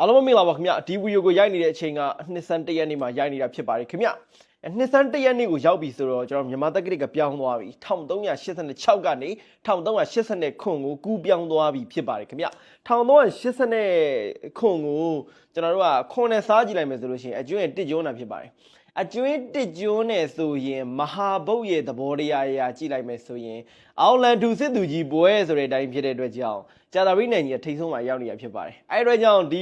အားလုံးပဲမင်္ဂလာပါခင်ဗျဒီဗီဒီယိုကိုရိုက်နေတဲ့အချိန်ကနှစ်ဆန်းတစ်ရက်နေ့မှာရိုက်နေတာဖြစ်ပါတယ်ခင်ဗျနှစ်ဆန်းတစ်ရက်နေ့ကိုရောက်ပြီဆိုတော့ကျွန်တော်မြန်မာတက္ကသိုလ်ကပြောင်းသွားပြီ1386ကနေ1389ကိုကူးပြောင်းသွားပြီဖြစ်ပါတယ်ခင်ဗျ1389ကိုကျွန်တော်တို့ကခွန်နဲ့စားကြည့်လိုက်မယ်ဆိုလို့ရှိရင်အကျွန်းရဲ့တစ်ကျွန်းတာဖြစ်ပါတယ်အကျွင်းတစ်ကျွန်းနဲ့ဆိုရင်မဟာဗုတ်ရဲ့သဘောတရားအရာကြည့်လိုက်မယ်ဆိုရင်အောင်လန်တူစစ်သူကြီးဘွဲဆိုတဲ့အတိုင်းဖြစ်တဲ့အတွက်ကြောင့် ကြာတာရိနိုင်ကြီးကထိတ်ဆုံးမှာရောက်နေတာဖြစ်ပါတယ်အဲအတွက်ကြောင့်ဒီ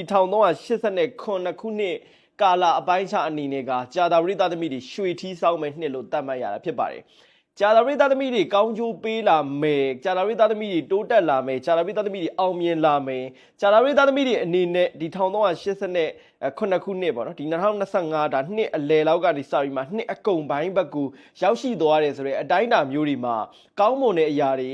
1389ခုနှစ်ကာလာအပိုင်းခြားအနေနဲ့ကကြာတာရိသားသမီးတွေရွှေထီးဆောင်မဲ့နှစ်လို့သတ်မှတ်ရတာဖြစ်ပါတယ်ကြာတာရိသားသမီးတွေကောင်းကျိုးပေးလာမယ်ကြာတာရိသားသမီးတွေတိုးတက်လာမယ်ကြာတာရိသားသမီးတွေအောင်မြင်လာမယ်ကြာတာရိသားသမီးတွေအနေနဲ့ဒီ1389 ခုနှစ်ပေါ့နော်ဒီ2025ဒါနှစ်အလယ်လောက်ကနေစပြီးမှနှစ်အကုန်ပိုင်းဘက်ကိုရောက်ရှိသွားတယ်ဆိုတဲ့အတိုင်းအတာမျိုးတွေမှာကောင်းမွန်တဲ့အရာတွေ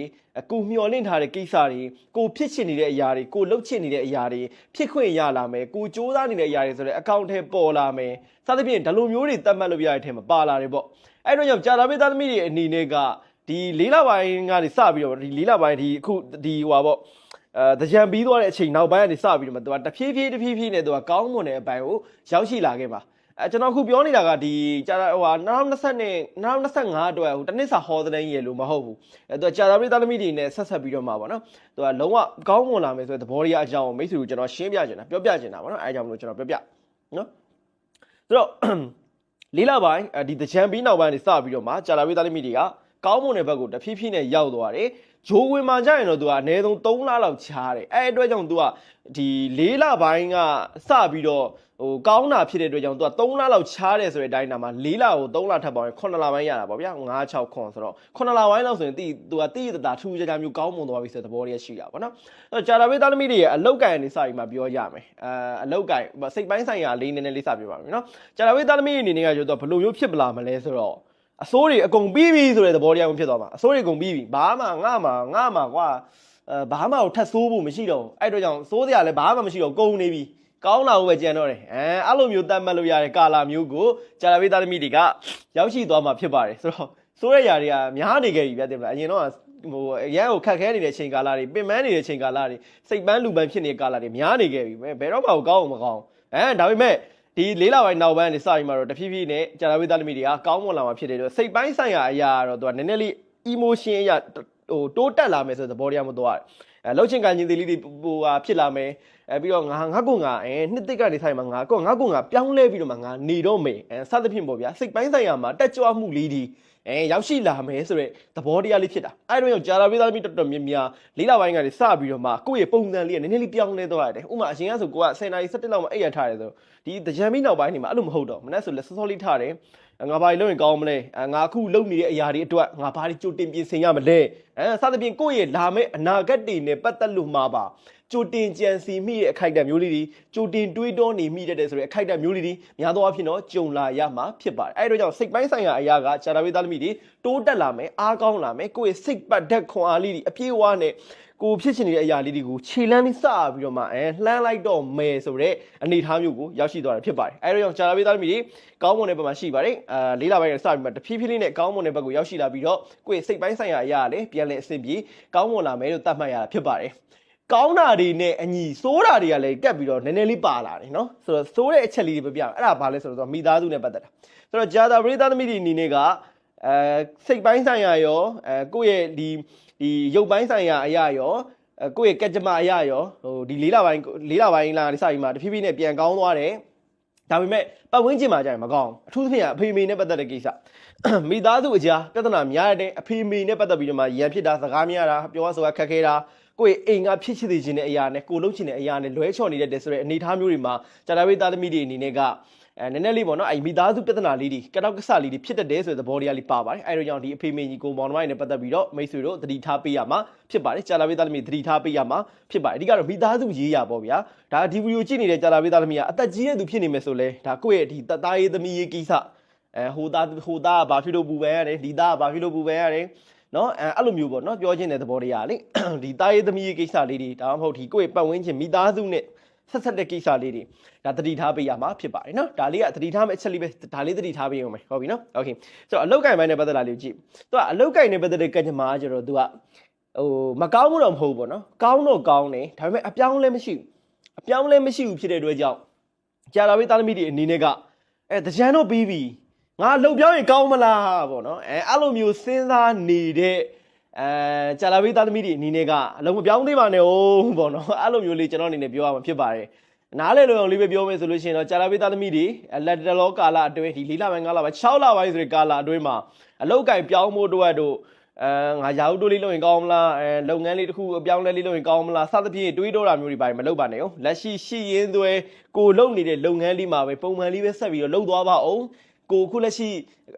ကိုမျှော်လင့်ထားတဲ့ကိစ္စတွေကိုဖြစ်ချင်နေတဲ့အရာတွေကိုလှုပ်ချင်နေတဲ့အရာတွေဖြစ်ခွင့်ရလာမယ်ကိုစ조사နေတဲ့အရာတွေဆိုတဲ့အကောင့်ထဲပေါ်လာမယ်စသဖြင့်ဒီလိုမျိုးတွေသတ်မှတ်လို့ရတဲ့အထက်မှာပါလာတယ်ပေါ့အဲ့တော့ကြောင့်ကြာတာပေးသားသမီးတွေအနေနဲ့ကဒီလေးလပိုင်းကနေစပြီးတော့ဒီလေးလပိုင်းဒီအခုဒီဟိုပါပေါ့ အဲတကြံပြီးသွားတဲ့အချိန်နောက်ပိုင်းကနေစပြီးတော့မှသူကတဖြည်းဖြည်းတဖြည်းဖြည်းနဲ့သူကကောင်းမွန်တဲ့အပိုင်းကိုရောက်ရှိလာခဲ့ပါအဲကျွန်တော်အခုပြောနေတာကဒီကြာဟိုဟာ2020နဲ့2025အတွက်ဟိုတနစ်စာဟောတဲ့ရေလို့မဟုတ်ဘူးအဲသူကကြာတာပြည်သားသမီးတွေနဲ့ဆက်ဆက်ပြီးတော့မှာပေါ့နော်သူကလုံးဝကောင်းမွန်လာမယ်ဆိုတဲ့သဘောတရားအကြောင်းကိုမိတ်ဆွေကိုကျွန်တော်ရှင်းပြချင်တာပြောပြချင်တာပေါ့နော်အဲအကြောင်းမလို့ကျွန်တော်ပြောပြနော်ဆိုတော့လေးလပိုင်းဒီတကြံပြီးနောက်ပိုင်းနေစပြီးတော့မှကြာတာပြည်သားသမီးတွေကကောင်းမွန်တဲ့ဘက်ကိုတဖြည်းဖြည်းနဲ့ရောက်သွားတယ် ဂျိုးဝင်မှာကြရင်တော့သူကအနည်းဆုံး3လလောက်ချားတယ်အဲအတွက်ကြောင့်သူကဒီ၄လပိုင်းကစပြီးတော့ဟိုကောင်းတာဖြစ်တဲ့အတွက်ကြောင့်သူက3လလောက်ချားတယ်ဆိုတဲ့အတိုင်းတာမှာ၄လကို3လထပ်ပေါင်းရင်9လပိုင်းရတာပေါ့ဗျာ9 6ခွန်ဆိုတော့9လပိုင်းလောက်ဆိုရင်တီသူကတီးတတာထူးခြားခြားမျိုးကောင်းမွန်သွားပြီဆိုတဲ့သဘောလေးရှိတာပေါ့နော်အဲဂျာလာဘေးသားသမီးတွေရဲ့အလောက်ကန်နေစပြီးမှပြောကြမယ်အဲအလောက်ကန်စိတ်ပိုင်းဆိုင်ရာလေးနည်းနည်းလေးစပြောပါမယ်နော်ဂျာလာဘေးသားသမီးအနေနဲ့ကကျတော့ဘယ်လိုမျိုးဖြစ်ပလာမလဲဆိုတော့ အစိုးတွေအကုန်ပြီးပြီဆိုတဲ့သဘောတရားမျိုးဖြစ်သွားမှာအစိုးတွေအကုန်ပြီးပြီဘာမှငါမှငါမှကွာအဲဘာမှကိုထပ်ဆိုးဖို့မရှိတော့ဘူးအဲ့တော့ကြောင့်စိုးစရာလည်းဘာမှမရှိတော့ကုန်နေပြီကောင်းလာဖို့ပဲကြံတော့တယ်အဲအဲ့လိုမျိုးတတ်မှတ်လို့ရတဲ့ကာလာမျိုးကိုဂျာလာဘေးသားသမီးတွေကရောက်ရှိသွားမှာဖြစ်ပါတယ်ဆိုတော့စိုးရရာတွေကများနေခဲ့ပြီဗျတင်မလားအရင်တော့ဟိုအရန်ကိုခက်ခဲနေတဲ့ချိန်ကာလတွေပင်ပန်းနေတဲ့ချိန်ကာလတွေစိတ်ပန်းလူပန်းဖြစ်နေတဲ့ကာလတွေများနေခဲ့ပြီဘယ်တော့မှကောင်းအောင်မကောင်းအဲဒါပေမဲ့ ဒီလေးလပိုင်းနောက်ပိုင်းနေစပြီးမှတော့တဖြည်းဖြည်းနဲ့ကြာလာဝိသားသမီးတွေကကောင်းမွန်လာမှာဖြစ်တယ်လို့စိတ်ပိုင်းဆိုင်ရာအရာကတော့သူကနည်းနည်းလေး emotion အရာဟိုတိုးတက်လာမယ်ဆိုတဲ့သဘောတရားမျိုးသွားတယ်အဲလှုပ်ချင်ကန်ခြင်းသေးလေးတွေဟိုဟာဖြစ်လာမယ်အဲပြီးတော့ငါငါကိုငါအဲနှစ်သိကနေဆိုင်မှာငါကိုငါကိုငါပြောင်းလဲပြီးတော့မှငါနေတော့မယ်အဲစသဖြင့်ပေါ့ဗျာစိတ်ပိုင်းဆိုင်ရာမှာတက်ကြွမှုလေးဒီအဲရောက်ရှိလာမယ်ဆိုတဲ့သဘောတရားလေးဖြစ်တာအဲဒါကြောင့်ဂျာလာပေးသားသမီးတော်တော်များများလေးလပိုင်းကနေစပြီးတော့မှကိုယ့်ရဲ့ပုံစံလေးကနည်းနည်းလေးပြောင်းလဲသွားရတယ်ဥပမာအရင်ကဆိုကိုက10နာရီ17လောက်မှအိပ်ရထားတယ်ဆိုဒီတကြံမီနောက်ပိုင်းနေမှာအဲ့လိုမဟုတ်တော့မနေ့ဆိုလက်စောစောလေးထားတယ် ငါဘာလို့ရင်ကောင်းမလဲငါအခုလုပ်နေတဲ့အရာတွေအတွက်ငါဘာတွေကြိုတင်ပြင်ဆင်ရမလဲအဲစသဖြင့်ကိုယ့်ရဲ့လာမယ့်အနာဂတ်တွေနဲ့ပတ်သက်လို့မှာပါကြိုတင်ကြံစီမိတဲ့အခိုက်အတန့်မျိုးလေးတွေကြိုတင်တွေးတောနေမိတတ်တယ်ဆိုတဲ့အခိုက်အတန့်မျိုးလေးတွေများသောအားဖြင့်တော့ကြုံလာရမှာဖြစ်ပါတယ်အဲဒါကြောင့်စိတ်ပိုင်းဆိုင်ရာအရာကဂျာတာဝေးသားသမီးတွေတိုးတက်လာမယ်အားကောင်းလာမယ်ကိုယ့်ရဲ့စိတ်ပတ်ဓာတ်ခွန်အားလေးတွေအပြည့်အဝနဲ့ ကိုဖြစ်ချင်နေတဲ့အရာလေးတွေကိုခြေလန်းလေးစပြီးတော့မှအဲလှမ်းလိုက်တော့မယ်ဆိုတဲ့အနေအထားမျိုးကိုရောက်ရှိသွားတာဖြစ်ပါတယ်အဲဒါကြောင့်ဂျာတာဝေးသားသမီးတွေကောင်းမွန်တဲ့ဘက်မှာရှိပါတယ်အာလေးလာပိုင်းကစပြီးမှတဖြည်းဖြည်းလေးနဲ့ကောင်းမွန်တဲ့ဘက်ကိုရောက်ရှိလာပြီးတော့ကိုယ့်ရဲ့စိတ်ပိုင်းဆိုင်ရာအရာလည်းပြန်လည်အဆင်ပြေကောင်းမွန်လာမယ်လို့သတ်မှတ်ရတာဖြစ်ပါတယ်ကောင်းတာတွေနဲ့အညီစိုးတာတွေကလည်းကက်ပြီးတော့နည်းနည်းလေးပါလာတယ်နော်ဆိုတော့စိုးတဲ့အချက်လေးတွေပြပြအဲ့ဒါဘာလဲဆိုတော့မိသားစုနဲ့ပတ်သက်တာဆိုတော့ဂျာတာပရိသသမီးတွေအနေနဲ့ကအဲစိတ်ပိုင်းဆိုင်ရာရောအဲကိုယ့်ရဲ့ဒီ ဒီရုပ်ပိုင်းဆိုင်ရာအရာရောအဲကိုယ့်ရဲ့ကက်ကြမအရာရောဟိုဒီလေးလပိုင်းလေးလပိုင်းလာဒီစပြီးမှတဖြည်းဖြည်းနဲ့ပြန်ကောင်းသွားတယ်ဒါပေမဲ့ပတ်ဝန်းကျင်မှာကြာရင်မကောင်းအထူးသဖြင့်အဖေမေနဲ့ပတ်သက်တဲ့ကိစ္စမိသားစုအကြားပြဿနာများတဲ့အဖေမေနဲ့ပတ်သက်ပြီးတော့မှရန်ဖြစ်တာစကားများတာပြောရဆိုတာခက်ခဲတာကိုယ့်အိမ်ကဖြစ်ချစ်နေခြင်းတဲ့အရာနဲ့ကိုလှုပ်ချင်တဲ့အရာနဲ့လွဲချော်နေတတ်တယ်ဆိုတဲ့အနေအထားမျိုးတွေမှာကြာတာဝိသားသမီးတွေအနေနဲ့က အဲနည်းနည်းလေးပေါ့နော်အဲမိသားစုပြဿနာလေးတွေကတောက်ကဆလေးတွေဖြစ်တတ်တယ်ဆိုတဲ့သဘောတရားလေးပါပါတယ်အဲဒါကြောင့်ဒီအဖေမေကြီးကိုမောင်နှမတွေနဲ့ပတ်သက်ပြီးတော့မိတ်ဆွေတို့သတိထားပေးရမှာဖြစ်ပါတယ်ကြာလာဝိသားသမီးသတိထားပေးရမှာဖြစ်ပါတယ်အဓိကတော့မိသားစုရေးရပေါ့ဗျာဒါဒီဗီဒီယိုကြည့်နေတဲ့ကြာလာဝိသားသမီးကအသက်ကြီးတဲ့သူဖြစ်နေမယ်ဆိုလဲဒါကိုယ့်ရဲ့ဒီတသားရေးသမီးရေးကိစ္စအဲဟိုသားဟိုသားကဘာဖြစ်လို့ပူပန်ရတယ်ဒီသားကဘာဖြစ်လို့ပူပန်ရတယ်နော်အဲအဲ့လိုမျိုးပေါ့နော်ပြောချင်းတဲ့သဘောတရားလေဒီတာရေးသမီးရေးကိစ္စလေးတွေဒါမှမဟုတ်ဒီကိုယ့်ရဲ့ပတ်ဝန်းကျင်မိသားစုနဲ့ ဆက်ဆက်တဲ့ကိစ္စလေးတွေဒါတတိထားပေးရမှာဖြစ်ပါတယ်နော်ဒါလေးကတတိထားမယ့်အချက်လေးပဲဒါလေးတတိထားပေးအောင်မယ်ဟုတ်ပြီနော်โอเคဆိုတော့အလုတ်ကင်ပိုင်းနဲ့ပတ်သက်လာလေးကြည့်သူကအလုတ်ကင်နဲ့ပတ်သက်တဲ့ကံကြမ္မာကျတော့သူကဟိုမကောင်းဘူးတော့မဟုတ်ဘူးပေါ့နော်ကောင်းတော့ကောင်းတယ်ဒါပေမဲ့အပြောင်းလဲမရှိဘူး အပြောင်းလဲမရှိဘူးဖြစ်တဲ့အတွက်ကြောင့်ကြာလာပြီးသားသမီးတွေအနေနဲ့ကအဲတကြံတော့ပြီးပြီငါလှုပ်ပြောင်းရင်ကောင်းမလားပေါ့နော်အဲအဲ့လိုမျိုးစဉ်းစားနေတဲ့ အဲကြာလာပြီးသားသမီးတွေအနေနဲ့ကအလုံးမပြောင်းသေးပါနဲ့ဟုတ်ပေါ့နော်အဲ့လိုမျိုးလေးကျွန်တော်အနေနဲ့ပြောရမှာဖြစ်ပါတယ်နားလေလိုအောင်လေးပဲပြောမယ်ဆိုလို့ရှိရင်တော့ကြာလာပြီးသားသမီးတွေလက်တလောကာလအတွင်းဒီ၄လပိုင်း၅လပိုင်း6လပိုင်းဆိုတဲ့ကာလအတွင်းမှာအလောက်ကင်ပြောင်းဖို့အတွက်တို့အဲငါရာဟုတိုးလေးလုပ်ရင်ကောင်းမလားအဲလုပ်ငန်းလေးတစ်ခုအပြောင်းလဲလေးလုပ်ရင်ကောင်းမလားစသဖြင့်တွေးတောတာမျိုးတွေပါမလုပ်ပါနဲ့ဟုတ်လက်ရှိရှိရင်းသွဲကိုလုပ်နေတဲ့လုပ်ငန်းလေးမှာပဲပုံမှန်လေးပဲဆက်ပြီးတော့လုပ်သွားပါအောင် ကိုခုလက်ရှိ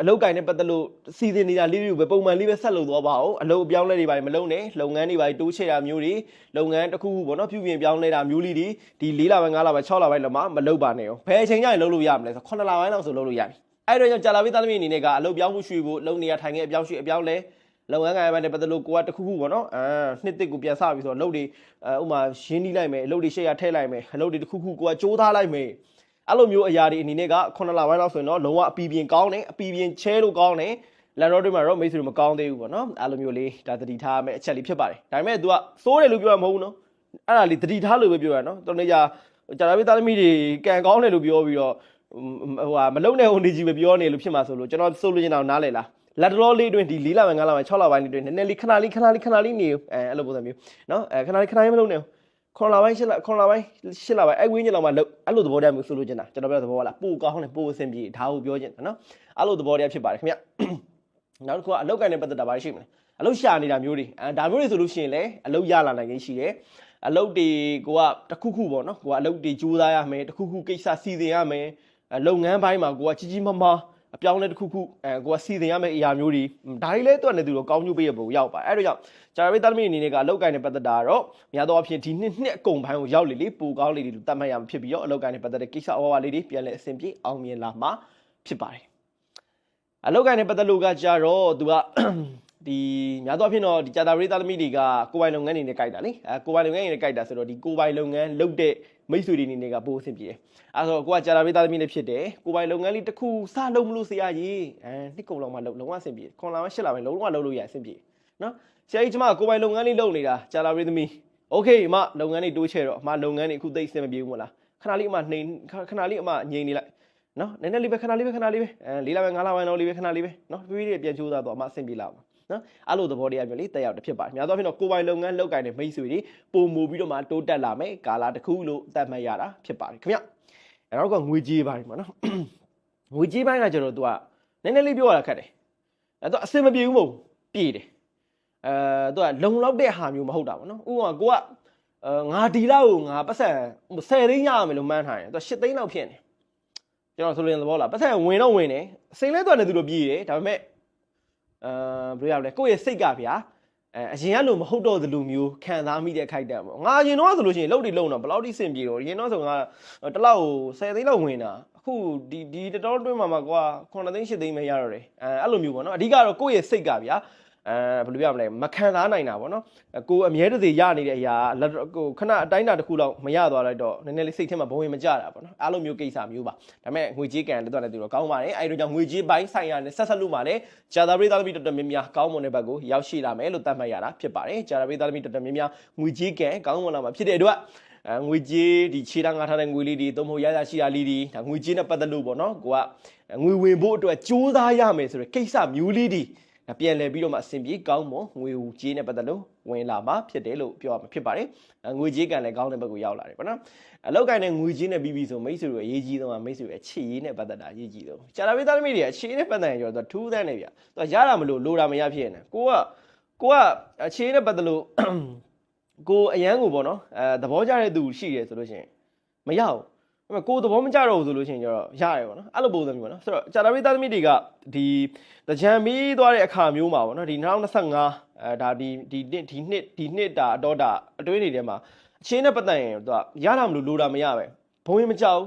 အလုပ်ကင်နဲ့ပတ်သက်လို့စီစဉ်နေတာလေးတွေကိုပဲပုံမှန်လေးပဲဆက်လုပ်သွားပါအောင်အလုပ်အပြောင်းလဲတွေပါမလုပ်နဲ့လုပ်ငန်းတွေပါတိုးချဲ့တာမျိုးတွေလုပ်ငန်းတစ်ခုခုပေါ့နော်ပြုပြင်ပြောင်းလဲတာမျိုးလေးတွေဒီ၄လပိုင်း၅လပိုင်း6လပိုင်းလောက်မှမလုပ်ပါနဲ့ဟုတ်ဘယ်အချိန်ကျရင်လုပ်လို့ရမလဲဆို9လပိုင်းလောက်ဆိုလုပ်လို့ရပြီအဲ့တော့ကြောင့်ကြာလာပြီးသားသမီးအနေနဲ့ကအလုပ်ပြောင်းမှုရွှေ့ဖို့လုပ်နေရထိုင်ခဲ့အပြောင်းရွှေ့အပြောင်းလဲလုပ်ငန်းကိုင်ပိုင်းနဲ့ပတ်သက်လို့ကိုကတစ်ခုခုပေါ့နော်အာနှစ်တစ်ကိုပြန်စပြီးဆိုတော့လုပ်တွေအဲဥမာရင်းနှီးလိုက်မယ်အလုပ်တွေရှေ့ရထည့်လိုက်မယ်အလုပ်တွေတစ်ခုခုကိုကစူးထားလိုက်မယ် အဲ့လိုမျိုးအရာတွေအနေနဲ့က9လပိုင်းလောက်ဆိုရင်တော့လုံးဝအပီပြင်ကောင်းတယ်အပီပြင်ချဲလို့ကောင်းတယ်လက်တော့တွေမှာတော့မိတ်ဆွေတွေမကောင်းသေးဘူးပေါ့နော်အဲ့လိုမျိုးလေးဒါသတိထားရမယ့်အချက်လေးဖြစ်ပါတယ်ဒါပေမဲ့ तू ကစိုးတယ်လို့ပြောရမဟုတ်ဘူးနော်အဲ့ဒါလေးသတိထားလို့ပဲပြောရနော်တော်နေကြကြာလာပြီးသားသမီးတွေကံကောင်းတယ်လို့ပြောပြီးတော့ဟိုဟာမလုံတဲ့ဟိုနေကြီးပဲပြောနေလို့ဖြစ်မှာဆိုလို့ကျွန်တော်စိုးလို့ကျင်အောင်နားလဲလားလက်တော်လေးတွင်ဒီ၄လပိုင်း၅လပိုင်း6လပိုင်းလေးတွင်နည်းနည်းလေးခဏလေးခဏလေးခဏလေးနေအဲအဲ့လိုပုံစံမျိုးနော်အဲခဏလေးခဏလေးမလုံးနဲ့ ခွန်လာပိုင်းရှစ်လခွန်လာပိုင်းရှစ်လပိုင်းအဲ့ဝင်းကျင်လောက်မှလို့အဲ့လိုသဘောတရားမျိုးဆိုလို့ကျင်တာကျွန်တော်ပြောသဘောပါလားပိုကောင်းတယ်ပိုအဆင်ပြေဒါကိုပြောကျင်တာနော်အဲ့လိုသဘောတရားဖြစ်ပါတယ်ခင်ဗျနောက်တစ်ခုကအလောက်ကန်နဲ့ပတ်သက်တာပါရှိမလဲအလုတ်ရှာနေတာမျိုးတွေအဲဒါမျိုးတွေဆိုလို့ရှိရင်လည်းအလုတ်ရလာနိုင်ခြင်းရှိတယ်အလုတ်တွေကိုကတခုခုပေါ့နော်ကိုကအလုတ်တွေကြိုးစားရမယ်တခုခုကိစ္စစီစဉ်ရမယ်လုပ်ငန်းပိုင်းမှာကိုကကြီးကြီးမားမား အပြောင်းလဲတစ်ခုခုအဲကိုကစီစဉ်ရမယ့်အရာမျိုးတွေဒါတွေလည်းသူကနေသူတော့ကောင်းကျိုးပေးရပုံရောက်ပါအဲ့တော့ကြောင့်ဂျာရီသားသမီးအနေနဲ့ကအလောက်ကိုင်းနဲ့ပတ်သက်တာတော့များသောအားဖြင့်ဒီနှစ်နှစ်အကုန်ပိုင်းကိုရောက်လေလေပူကောင်းလေလေလို့တတ်မှတ်ရမှာဖြစ်ပြီးတော့အလောက်ကိုင်းနဲ့ပတ်သက်တဲ့ကိစ္စအဝဝလေးတွေပြန်လဲအဆင်ပြေအောင်မြင်လာမှာဖြစ်ပါတယ်အလောက်ကိုင်းနဲ့ပတ်သက်လို့ကကြတော့သူက ဒီများသောအားဖြင့်တော့ဒီဂျာတာရီသားသမီးတွေကကိုပိုင်လုပ်ငန်းတွေနဲ့ကြိုက်တာလေအဲကိုပိုင်လုပ်ငန်းတွေနဲ့ကြိုက်တာဆိုတော့ဒီကိုပိုင်လုပ်ငန်းလုပ်တဲ့မိတ်ဆွေတွေအနေနဲ့ကပိုအဆင်ပြေတယ်အဲဆိုကိုကကြာလာပေးသားသမီးလေးဖြစ်တယ်ကိုပိုင်လုပ်ငန်းလေးတစ်ခုစလုပ်မလို့ဆရာကြီးအဲနှစ်ကုန်လောက်မှလုပ်လုံးဝအဆင်ပြေခွန်လာမှရှစ်လာမှလုံးဝလုပ်လို့ရအဆင်ပြေနော်ဆရာကြီးကျမကိုပိုင်လုပ်ငန်းလေးလုပ်နေတာကြာလာပေးသမီးโอเคအမလုပ်ငန်းလေးတိုးချဲ့တော့အမလုပ်ငန်းလေးအခုသိအဆင်မပြေဘူးမလားခဏလေးအမနှိမ်ခဏလေးအမငြိမ်နေလိုက်နော်နည်းနည်းလေးပဲခဏလေးပဲခဏလေးပဲအဲ၄လပိုင်း၅လပိုင်းလောက်လေးပဲခဏလေးပဲနော်ပြေးပြေးပြန်ချိုးသားတော့အမအဆင်ပြေလာပါ နော်အဲ့လိုသဘောတရားမျိုးလေးတက်ရောက်တဖြစ်ပါတယ်များသောအားဖြင့်တော့ကိုယ်ပိုင်လုပ်ငန်းလုပ်ကင်တဲ့မိတ်ဆွေတွေပုံမူပြီးတော့မှတိုးတက်လာမယ်ကာလာတစ်ခုလို့သတ်မှတ်ရတာဖြစ်ပါတယ်ခင်ဗျအဲ့တော့ကငွေကြေးပိုင်းပေါ့နော်ငွေကြေးပိုင်းကကျွန်တော်တို့ကနည်းနည်းလေးပြောရတာခက်တယ်အဲ့တော့အဆင်မပြေဘူးမဟုတ်ပြေတယ်အဲသူကလုံလောက်တဲ့ဟာမျိုးမဟုတ်တာပေါ့နော်ဥပမာကိုကငါဒီလောက်ကိုငါပတ်စံ10သိန်းရရမယ်လို့မှန်းထားတယ်သူက8သိန်းလောက်ဖြစ်နေကျွန်တော်ဆိုလိုတဲ့သဘောလားပတ်စံဝင်တော့ဝင်တယ်စိန်လဲသူကလည်းသူလိုပြေးတယ်ဒါပေမဲ့ အဲဘယ်လိုရမလဲကိုယ့်ရဲ့စိတ်ကဗျာအဲအရင်ကလို့မဟုတ်တော့သလိုမျိုးခံစားမိတဲ့ခိုက်တံပေါ့ငါအရင်တော့ဆိုလို့ရှိရင်လှုပ်တိလှုပ်တော့ဘယ်လောက်ထိစင်ပြေတော့အရင်တော့ဆိုငါတစ်လောက်10သိန်းလောက်ဝင်တာအခုဒီဒီတတော်တွင်းမှာမှာကွာ9သိန်း10သိန်းပဲရတော့တယ်အဲအဲ့လိုမျိုးပေါ့နော်အဓိကတော့ကိုယ့်ရဲ့စိတ်ကဗျာ အဲဘယ်လိုပြရမလဲမခံစားနိုင်တာပေါ့နော်ကိုအမြဲတစေရနေတဲ့အရာကိုခဏအတိုင်းတာတစ်ခုလောက်မရသွားလိုက်တော့နည်းနည်းလေးစိတ်ထဲမှာဘဝင်မကြတာပေါ့နော်အားလိုမျိုးကိစ္စမျိုးပါဒါပေမဲ့ငွေကြေးကန်လည်းတော့လည်းသူတော့ကောင်းပါတယ်အဲဒီတော့ကြောင့်ငွေကြေးပိုင်းဆိုင်ရာနဲ့ဆက်ဆက်လို့မှလည်းဂျာသာပရိသတ်သမီးတော်တော်များများကောင်းမွန်တဲ့ဘက်ကိုရောက်ရှိလာမယ်လို့သတ်မှတ်ရတာဖြစ်ပါတယ်ဂျာသာပရိသတ်သမီးတော်တော်များများငွေကြေးကန်ကောင်းမွန်လာမှာဖြစ်တဲ့အတွက်အဲငွေကြေးဒီခြေထောက်ငါထားတဲ့ငွေလေးတွေသုံးဖို့ရရရှိတာလေးတွေဒါငွေကြေးနဲ့ပတ်သက်လို့ပေါ့နော်ကိုကငွေဝင်ဖို့အတွက်ကြိုးစားရမယ်ဆိုတဲ့ကိစ္စမျိုးလေးတွေ ပြန်လည်ပြီးတော့မှအဆင်ပြေကောင်းမွန်ငွေကြေးနဲ့ပတ်သက်လို့ဝင်လာမှာဖြစ်တယ်လို့ပြောရမှာဖြစ်ပါတယ်ငွေကြေးကံလည်းကောင်းတဲ့ဘက်ကိုရောက်လာတယ်ပေါ့နော်အလောက်ကိုင်းတဲ့ငွေကြေးနဲ့ပြီးပြီဆိုမိတ်ဆွေတို့အရေးကြီးဆုံးကမိတ်ဆွေရဲ့ချစ်ရေးနဲ့ပတ်သက်တာအရေးကြီးဆုံးကြာလာပေးသားသမီးတွေအခြေနဲ့ပတ်သက်ရင်တော့ထူးဆန်းနေဗျာသူကရတာမလို့လိုတာမရဖြစ်နေကိုကကိုကအခြေနဲ့ပတ်သက်လို့ကိုအရန်ကိုပေါ့နော်အဲသဘောကျတဲ့သူရှိတယ်ဆိုလို့ရှိရင်မရဘူး အဲ့မဲ့ကိုသဘောမကျတော့ဘူးဆိုလို့ရှိရင်ကျတော့ရတယ်ပေါ့နော်အဲ့လိုပုံစံမျိုးပေါ့နော်ဆိုတော့ကြာလာပေးသားသမီးတွေကဒီတကြံပြီးသွားတဲ့အခါမျိုးမှာပေါ့နော်ဒီ2025အဲဒါဒီဒီနှစ်ဒီနှစ်ဒီနှစ်တာအတော့တာအတွင်းနေထဲမှာအချင်းနဲ့ပတ်သက်ရင်သူကရတာမလို့လိုတာမရပဲဘုံရင်မကြောက်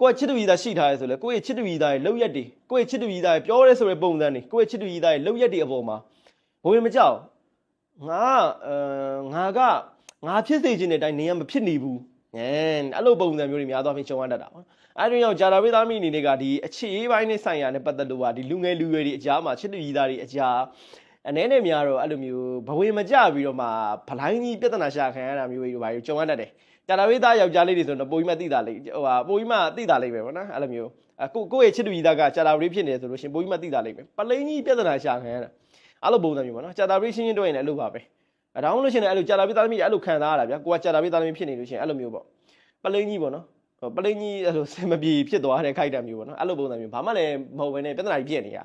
ကိုယ့်ချစ်တူကြီးသားရှိထားရဲဆိုလေကိုယ့်ရဲ့ချစ်တူကြီးသားရဲ့လောက်ရက်တွေကိုယ့်ရဲ့ချစ်တူကြီးသားရဲ့ပြောရဲဆိုတဲ့ပုံစံတွေကိုယ့်ရဲ့ချစ်တူကြီးသားရဲ့လောက်ရက်တွေအပေါ်မှာဘုံရင်မကြောက်ငါအဲငါကငါဖြစ်စေခြင်းတဲ့အတိုင်းနေရမဖြစ်နေဘူး အဲအဲ့လိုပုံစံမျိုးတွေများသွားပြီးကြုံရတတ်တာပေါ့အဲ့ဒီတော့ဂျာလာပေးသားမိအနေနဲ့ကဒီအခြေအေးပိုင်းနဲ့ဆိုင်ရာနဲ့ပတ်သက်လို့ကဒီလူငယ်လူရွယ်တွေအကြားမှာချစ်တူကြီးသားတွေအကြားအနေနဲ့များတော့အဲ့လိုမျိုးဘဝင်မကြပြီးတော့မှဖလိုင်းကြီးပြဿနာရှာခံရတာမျိုးတွေဘာလို့ကြုံရတတ်တယ်ကြာတာဝေးသားယောက်ျားလေးတွေဆိုတော့ပိုကြီးမှသိတာလေးဟိုဟာပိုကြီးမှသိတာလေးပဲဗောနော်အဲ့လိုမျိုးအကိုကိုယ့်ရဲ့ချစ်သူကြီးသားကကြာတာဝေးဖြစ်နေတယ်ဆိုလို့ရှရင်ပိုကြီးမှသိတာလေးပဲပလိန်ကြီးပြဿနာရှာခံရတာအဲ့လိုပုံစံမျိုးဗောနော်ကြာတာဝေးရှင်းရှင်းတွေ့ရင်လည်းအဲ့လိုပါပဲ အဲ့ဒါမှမဟုတ်လို့ရှရင်လည်းအဲ့လိုကြာတာဝေးသားသမီးအဲ့လိုခံစားရတာဗျာကိုကကြာတာဝေးသားသမီးဖြစ်နေလို့ရှရင်အဲ့လိုမျိုးပေါ့ပလိန်ကြီးဗောနော်ဟိုပလိန်ကြီးအဲ့လိုစင်မပြေဖြစ်သွားတဲ့ခိုက်တံမျိုးဗောနော်အဲ့လိုပုံစံမျိုးဘာမှလည်းမဟုတ်ဘဲနဲ့ပြဿနာကြီးဖြစ်နေတာ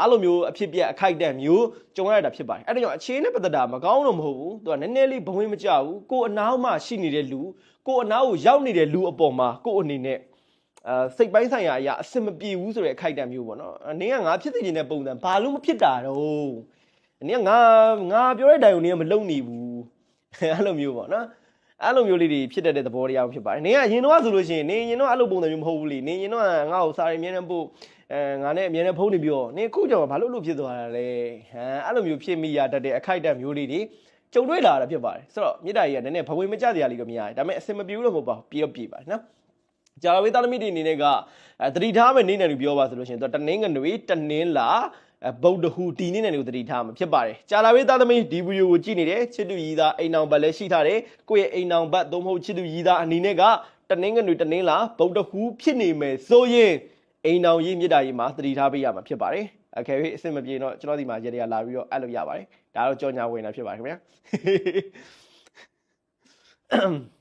အဲ့လိုမျိုးအဖြစ်ပြက်အခိုက်တံမျိုးကြုံရတာဖြစ်ပါတယ်အဲ့ဒါကြောင့်အခြေနဲ့ပတ်သက်တာမကောင်းတော့မဟုတ်ဘူးသူကနည်းနည်းလေးဘဝင်မကြဘူးကိုအနားမှရှိနေတဲ့လူကိုအနားကိုရောက်နေတဲ့လူအပေါ်မှာကိုအနေနဲ့အာစိတ်ပိုင်းဆိုင်ရာအရာအစင်မပြေဘူးဆိုတဲ့အခိုက်တံမျိုးပေါ့နော်နင်းကငါဖြစ်သိနေတဲ့ပုံစံဘာလို့မဖြစ်တာတော့ နင်းကငါငါပြောတဲ့တိုင်ကိုနင်းကမလုံနေဘူးအဲ့လိုမျိုးပေါ့နော်အဲ့လိုမျိုးလေးတွေဖြစ်တတ်တဲ့သဘောတရားဖြစ်ပါတယ်။နင်ကအရင်တော့ဆိုလို့ရှိရင်နင်ရင်တော့အဲ့လိုပုံစံမျိုးမဟုတ်ဘူးလေ။နင်ရင်တော့ငါ့ကိုစာရီအမြဲတမ်းပို့အဲငါနဲ့အမြဲတမ်းဖုန်းနေပြောနင်ခုကြောင့်ဘာလို့လို့ဖြစ်သွားတာလဲ။ဟမ်အဲ့လိုမျိုးဖြစ်မိရတတ်တဲ့အခိုက်အတန့်မျိုးလေးတွေကြုံတွေ့လာတာဖြစ်ပါတယ်။ဆိုတော့မြေတားကြီးကနည်းနည်းဘဝင်မကြတရားလေးတော့မရဘူး။ဒါပေမဲ့အစင်မပြေဘူးလို့မဟုတ်ပါဘူး။ပြေတော့ပြေပါတယ်နော်။ကြာဝေးသားသမီးတွေအနေနဲ့ကအဲတတိထားမဲ့နေနေလို့ပြောပါဆိုလို့ရှိရင်သူကတနင်းကနွေတနင်းလာအဲ ဗုဒ္ဓဟူတီနေနေကိုတတိထားမှာဖြစ်ပါတယ်။ကြာလာဝေးသားသမီးဒီဗီဒီယိုကိုကြည့်နေတဲ့ချစ်တူရီသားအိမ်အောင်ဘတ်လည်းရှိထားတယ်။ကိုယ့်ရဲ့အိမ်အောင်ဘတ်သို့မဟုတ်ချစ်တူရီသားအနေနဲ့ကတနင်းကနွေတနင်းလာဗုဒ္ဓဟူဖြစ်နေမယ်ဆိုရင်အိမ်အောင်ရေးမြစ်တာရေးမှာတတိထားပေးရမှာဖြစ်ပါတယ်။အကယ်၍အဆင်မပြေတော့ကျွန်တော်ဒီမှာရေတွေကလာပြီးတော့အဲ့လိုရပါတယ်။ဒါတော့ကြော်ညာဝင်တာဖြစ်ပါတယ်ခင်ဗျာ။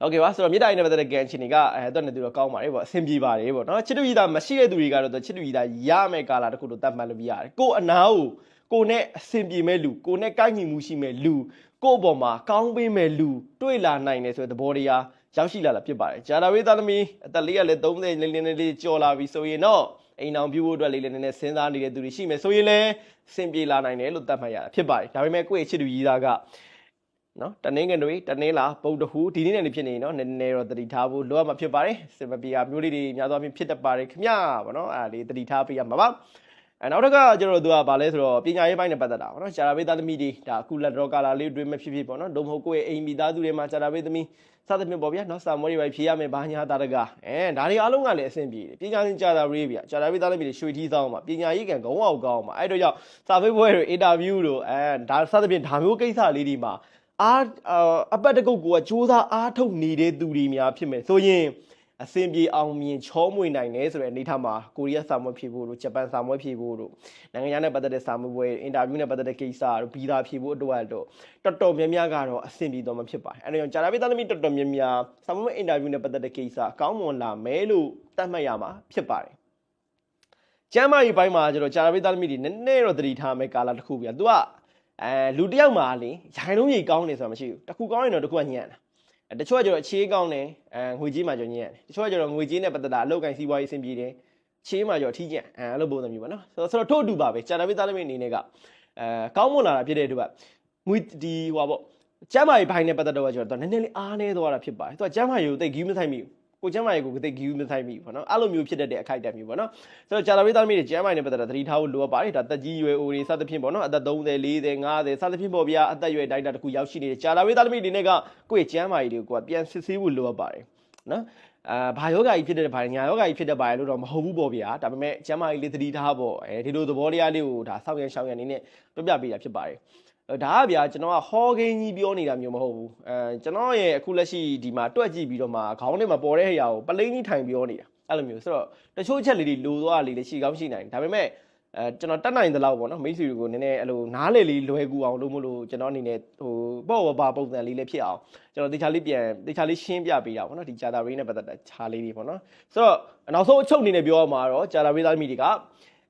โอเคပါဆိုတော့မြေတားရင်းနဲ့ပတ်သက်တဲ့ကန်ချင်တွေကအဲတော့နေသူတော့ကောင်းပါတယ်ပေါ့အဆင်ပြေပါတယ်ပေါ့နော်ချစ်တူကြီးသားမရှိတဲ့သူတွေကတော့သူချစ်တူကြီးသားရမယ်ကာလာတစ်ခုလို့တတ်မှတ်လို့ပြရတယ်ကို့အနာကိုကိုနဲ့အဆင်ပြေမဲ့လူကိုနဲ့ကိုက်ညီမှုရှိမဲ့လူကို့အပေါ်မှာကောင်းပေးမဲ့လူတွေ့လာနိုင်တယ်ဆိုတဲ့သဘောတရားရောက်ရှိလာတာဖြစ်ပါတယ်ဂျာနာဝေးသားသမီးအသက်လေးကလည်း30လေးလေးလေးကြော်လာပြီဆိုရင်တော့အိမ်အောင်ပြုဖို့အတွက်လေးလေးနည်းနည်းစဉ်းစားနေတဲ့သူတွေရှိမယ်ဆိုရင်လည်းအဆင်ပြေလာနိုင်တယ်လို့တတ်မှတ်ရတာဖြစ်ပါတယ်ဒါပေမဲ့ကိုယ့်ရဲ့ချစ်တူကြီးသားက နော်တနင်္ဂနွေတနင်္လာပုဒ်တဟူဒီနေ့နဲ့နေဖြစ်နေနော်နည်းနည်းတော့တတိထားဖို့လိုအပ်မှာဖြစ်ပါတယ်စင်မပြေမျိုးလေးတွေများသောအားဖြင့်ဖြစ်တတ်ပါတယ်ခင်ဗျာဗောနော်အဲ့ဒါလေးတတိထားပေးရမှာပါအဲနောက်တစ်ခါကျတော့သူကဗာလဲဆိုတော့ပညာရေးပိုင်းနဲ့ပတ်သက်တာဗောနော်ဂျာရာဘေးသားသမီးတွေဒါအခုလက်တော့ကာလာလေးတွေမဖြစ်ဖြစ်ဗောနော်ဒုံမဟုတ်ကိုယ့်ရဲ့အိမ်မိသားစုတွေမှာဂျာရာဘေးသမီးစသဖြင့်ပေါ့ဗျာနော်စာမောတွေပဲဖြေရမယ်ဘာညာတာတကအဲဒါတွေအားလုံးကလည်းအဆင်ပြေတယ်ပညာရှင်ဂျာရာဘေးဗျာဂျာရာဘေးသားသမီးတွေရွှေထီးဆောင်မှာပညာရေးကံခေါင်းအောင်ကောင်းမှာအဲ့တော့ကြောင့်စာဖေးပွဲတွေအင်တာဗျူးတို့အဲဒါစသဖြင့်ဒါမျိုးကိစ္စလေးတွေမှာ အားအာအပတ်တကုတ်ကိုကစူးစမ်းအားထုတ်နေတဲ့သူတွေများဖြစ်မယ်ဆိုရင်အစင်ပြေအောင်မြင်ချောမွေနိုင်တယ်ဆိုတဲ့အနေထားမှာကိုရီးယားစာမွေးဖြေဖို့တို့ဂျပန်စာမွေးဖြေဖို့တို့နိုင်ငံခြားနဲ့ပတ်သက်တဲ့စာမွေးပွဲအင်တာဗျူးနဲ့ပတ်သက်တဲ့ကိစ္စတို့ဗီဇာဖြေဖို့အတွက်တော့တော်တော်များများကတော့အစင်ပြေတော့မှဖြစ်ပါတယ်အဲဒါကြောင့်ဂျာရာဘီသားသမီးတော်တော်များများစာမွေးအင်တာဗျူးနဲ့ပတ်သက်တဲ့ကိစ္စအကောင်းမွန်လာမယ်လို့သတ်မှတ်ရမှာဖြစ်ပါတယ်ကျမ်းမာရေးပိုင်းမှာကျတော့ဂျာရာဘီသားသမီးတွေနည်းနည်းတော့သတိထားမယ်ကာလတစ်ခုပြသူက အဲလူတစ်ယောက်မှာလေရိုင်လုံးကြီးကောင်းနေဆိုတာမရှိဘူးတစ်ခုကောင်းရင်တော့တစ်ခုကညံ့တာအဲတချို့ကကျတော့အခြေးကောင်းတယ်အဲငွေကြီးမှာကျတော့ညံ့တယ်တချို့ကကျတော့ငွေကြီးနဲ့ပတ်သက်တာအလောက်ကိုင်းစီးပွားရေးအဆင်ပြေတယ်ချေးမှာကျတော့ထီးကျန်အဲအဲ့လိုပုံစံမျိုးပါနော်ဆိုတော့ဆိုတော့ထို့အတူပါပဲကြာတာပိသားသမီးအနေနဲ့ကအဲကောင်းမွန်လာတာဖြစ်တဲ့အတွက်ကငွေဒီဟိုပါပေါ့ကျမ်းမာရေးဘိုင်းနဲ့ပတ်သက်တော့ကျတော့နည်းနည်းလေးအားနေသွားတာဖြစ်ပါတယ်သူကကျမ်းမာရေးကိုတိတ်ဂီးမဆိုင်မိဘူး ကိုကျမ်းမာရေးကိုတိတ်ဂီးမဆိုင်မိဘူးပေါ့နော်အဲ့လိုမျိုးဖြစ်တတ်တဲ့အခိုက်အတန့်မျိုးပေါ့နော်ဆိုတော့ကြာတာပိသားသမီးတွေကျမ်းမာရေးနဲ့ပတ်သက်တာသတိထားဖို့လိုအပ်ပါတယ်ဒါတက်ကြီးရွယ်အိုတွေစသဖြင့်ပေါ့နော်အသက်30 40 50စသဖြင့်ပေါ့ဗျာအသက်ရွယ်တိုင်းတာတစ်ခုရောက်ရှိနေတဲ့ကြာတာပိသားသမီးတွေနဲ့ကကိုယ့်ရဲ့ကျမ်းမာရေးတွေကိုကပြန်စစ်ဆေးဖို့လိုအပ်ပါတယ်နော်အာဘာယောဂါကြီးဖြစ်တဲ့ဘာညာယောဂါကြီးဖြစ်တဲ့ဘာလို့တော့မဟုတ်ဘူးပေါ့ဗျာဒါပေမဲ့ကျမ်းမာရေးလေးသတိထားဖို့အဲဒီလိုသဘောတရားလေးကိုဒါစောင့်ရရှောင်ရအနေနဲ့ပြပြပေးတာဖြစ်ပါတယ် ဒါကဗျာကျွန်တော်ကဟောဂိန်းကြီးပြောနေတာမျိုးမဟုတ်ဘူးအဲကျွန်တော်ရဲ့အခုလက်ရှိဒီမှာတွက်ကြည့်ပြီးတော့မှခေါင်းထဲမှာပေါ်တဲ့အရာကိုပလိန်းကြီးထိုင်ပြောနေတာအဲ့လိုမျိုးဆိုတော့တချို့ချက်လေးတွေလိုသွားလေးလေးရှိကောင်းရှိနိုင်ဒါပေမဲ့အဲကျွန်တော်တတ်နိုင်သလောက်ပေါ့နော်မိတ်ဆွေတွေကိုနည်းနည်းအဲ့လိုနားလေလေးလွယ်ကူအောင်လို့မလို့ကျွန်တော်အနေနဲ့ဟိုပေါ့ပါပုံစံလေးလေးဖြစ်အောင်ကျွန်တော်တေချာလေးပြန်တေချာလေးရှင်းပြပေးတာပေါ့နော်ဒီဂျာတာရေးနဲ့ပတ်သက်တဲ့ခြားလေးတွေပေါ့နော်ဆိုတော့နောက်ဆုံးအချုပ်အနေနဲ့ပြောရမှာတော့ဂျာတာရေးသားမိတွေက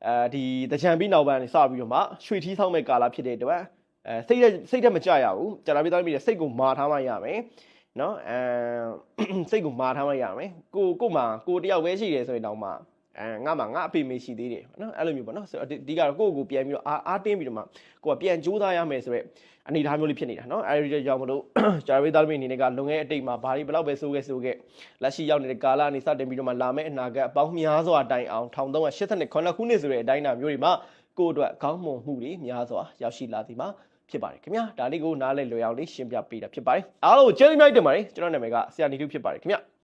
အဲဒီတချံပြီးနောက်ပိုင်းစပြီးတော့မှရွှေထီးဆောင်မဲ့ကာလာဖြစ်တဲ့အတွက် အဲစိတ်စိတ်တက်မကြရဘူးဂျာတာရေးသားမိတွေစိတ်ကိုမာထားမှရမယ်နော်အဲစိတ်ကိုမာထားမှရမယ်ကိုကိုမှကိုတယောက်ပဲရှိတယ်ဆိုရင်တောင်မှအဲငါမှငါအဖေမေရှိသေးတယ်နော်အဲ့လိုမျိုးပေါ့နော်ဆိုတော့ဒီကတော့ကိုယ့်ကိုပြန်ပြီးတော့အားအားတင်းပြီးတော့မှကိုကပြန်ကြိုးစားရမယ်ဆိုတော့အနေအထားမျိုးလေးဖြစ်နေတာနော်အဲဒီကြောင့်မလို့ဂျာဝေးသားသမီးအနေနဲ့ကလုံခဲ့အတိတ်မှာဘာတွေဘလောက်ပဲစိုးခဲ့စိုးခဲ့လက်ရှိရောက်နေတဲ့ကာလအနေစတင်ပြီးတော့မှလာမယ့်အနာဂတ်အပေါင်းများစွာတိုင်အောင်1389ခုနှစ်ဆိုတဲ့အတိုင်းအတာမျိုးတွေမှာကိုယ့်အတွက်ကောင်းမွန်မှုတွေများစွာရောက်ရှိလာသည်မှာ ဖြစ်ပါတယ်ခင်ဗျာဒါလေးကိုနားလည်လွယ်အောင်လေးရှင်းပြပေးတာဖြစ်ပါတယ်အားလုံးကျေးဇူးများတင်ပါတယ်ကျွန်တော်နာမည်ကဆရာနီထုဖြစ်ပါတယ်ခင်ဗျာ